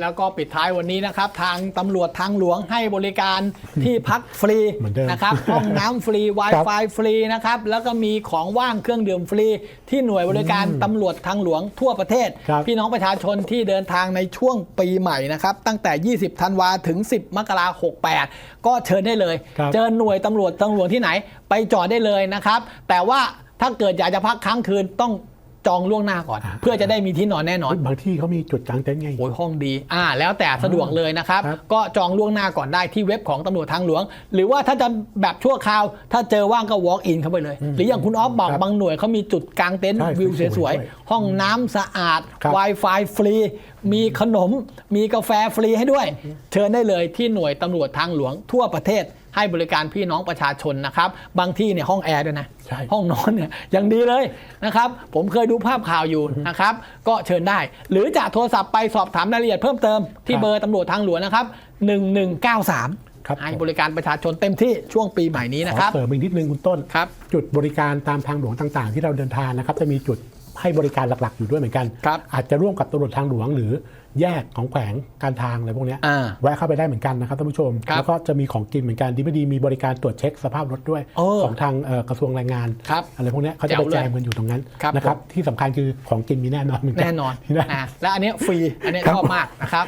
แล้วก็ปิดท้ายวันนี้นะครับ ทางตำรวจทางหลวงให้บริการที่พักฟรีเหมือนเดิมนะครับห้องน้ำฟรี Wi-Fi ฟรีนะครับ แล้วก็มีของว่างเครื่องดื่มฟรี ที่หน่วยบริการตำรวจทางหลวงทั่วประเทศครับพี่น้องประชาชนที่เดินทางในช่วงปีใหม่นะครับ ตั้งแต่ 20 ธันวาถึง 10 มกราคม 68 ก็เชิญได้เลยครับเจอหน่วยตำรวจตำรวจที่ไหน ไปจอดได้เลยนะครับ แต่ว่าถ้าเกิดอยากจะพักค้างคืนต้อง จองล่วงหน้าก่อน เพื่อจะได้มีที่นอนแน่นอน บางที่เขามีจุดกางเต็นท์ไงโอ้ยห้องดีอ่าแล้วแต่สะดวกเลยนะครับครับก็จองล่วงหน้าก่อนได้ที่เว็บของตำรวจทางหลวง หรือว่าถ้าจะแบบชั่วคราว ถ้าเจอว่างก็ walk in เข้าไปเลย หรืออย่างคุณออฟบอกครับบางหน่วยเขามีจุดกลางเต็นท์ใช่วิวสวยๆสวยด้วยๆห้องน้ำสะอาดครับ Wi-Fi ฟรี มีขนม มีกาแฟฟรีให้ด้วย เชิญได้เลยที่หน่วยตำรวจทางหลวงทั่วประเทศให้บริการพี่น้องประชาชนนะครับ บางที่เนี่ยห้องแอร์ด้วยนะใช่ห้องนอนเนี่ยยังดีเลยนะครับ ผมเคยดูภาพข่าวอยู่นะครับ ก็เชิญได้ หรือจะโทรศัพท์ไปสอบถามรายละเอียดเพิ่มเติมที่ครับเบอร์ตำรวจทางหลวงนะครับ1193ครับให้ผมบริการประชาชนเต็มที่ช่วงปีใหม่นี้ขนะอครับเสริมอีกนิดนึงคุณต้นครับจุดบริการตามทางหลวงต่างๆ ที่เราเดินทางนะครับจะมีจุด ให้บริการหลักๆ อยู่ด้วยเหมือนกัน ครับอาจจะร่วมกับตำรวจทางหลวง หรือแยกของแขวงการทางอะไรพวกเนี้ยอ่าแวะเข้าไปได้เหมือนกันนะครับท่านผู้ชม ครับแล้วก็จะมีของกินเหมือนกันดีไม่ดีมีบริการตรวจเช็คสภาพรถด้วยเออของทางเอ่อกระทรวงแรงงานครับอะไรพวกเนี้ยเขาจะไปแจ๋วเลยแจมกันอยู่ตรงนั้นครับ นะครับผมที่สำคัญคือของกินมีแน่นอนเหมือนกั แน่นอนที่ได้อ่าและอันเนี้ยฟรี อันเนี้ยครับชอบมากนะครับ